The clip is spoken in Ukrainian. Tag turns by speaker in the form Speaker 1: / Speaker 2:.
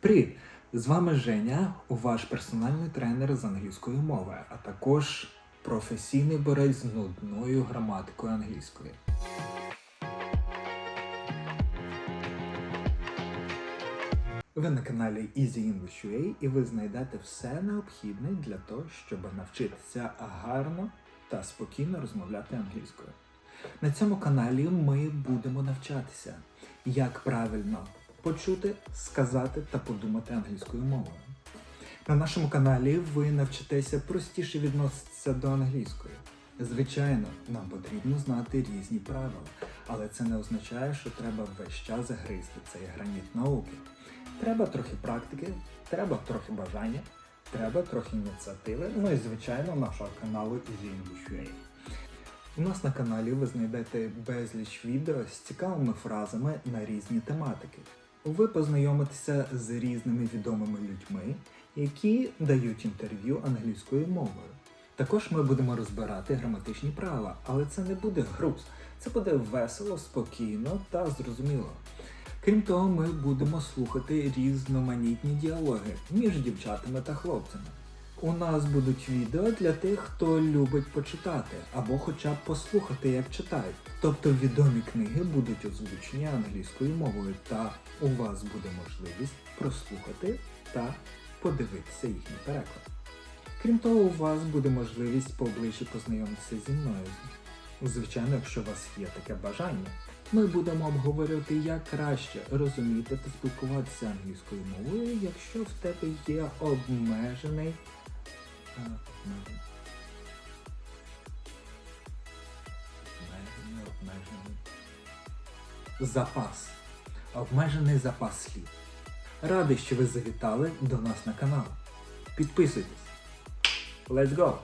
Speaker 1: Привіт! З вами Женя, ваш персональний тренер з англійської мови, а також професійний борець з нудною граматикою англійської. Ви на каналі Easy English UA і ви знайдете все необхідне для того, щоб навчитися гарно та спокійно розмовляти англійською. На цьому каналі ми будемо навчатися, як правильно почути, сказати та подумати англійською мовою. На нашому каналі ви навчитеся простіше відноситися до англійської. Звичайно, нам потрібно знати різні правила, але це не означає, що треба весь час загризти цей граніт науки. Треба трохи практики, треба трохи бажання, треба трохи ініціативи, ну і звичайно нашого каналу Easy English UA. У нас на каналі ви знайдете безліч відео з цікавими фразами на різні тематики. Ви познайомитеся з різними відомими людьми, які дають інтерв'ю англійською мовою. Також ми будемо розбирати граматичні правила, але це не буде груз, це буде весело, спокійно та зрозуміло. Крім того, ми будемо слухати різноманітні діалоги між дівчатами та хлопцями. У нас будуть відео для тих, хто любить почитати або хоча б послухати, як читають. Тобто відомі книги будуть озвучені англійською мовою, та у вас буде можливість прослухати та подивитися їхній переклад. Крім того, у вас буде можливість поближче познайомитися зі мною. Звичайно, якщо у вас є таке бажання, ми будемо обговорювати, як краще розуміти та спілкуватися англійською мовою, якщо в тебе є обмежений. Обмежений, обмежений. Запас. Обмежений запас слів. Радий, що ви завітали до нас на канал. Підписуйтесь. Let's go!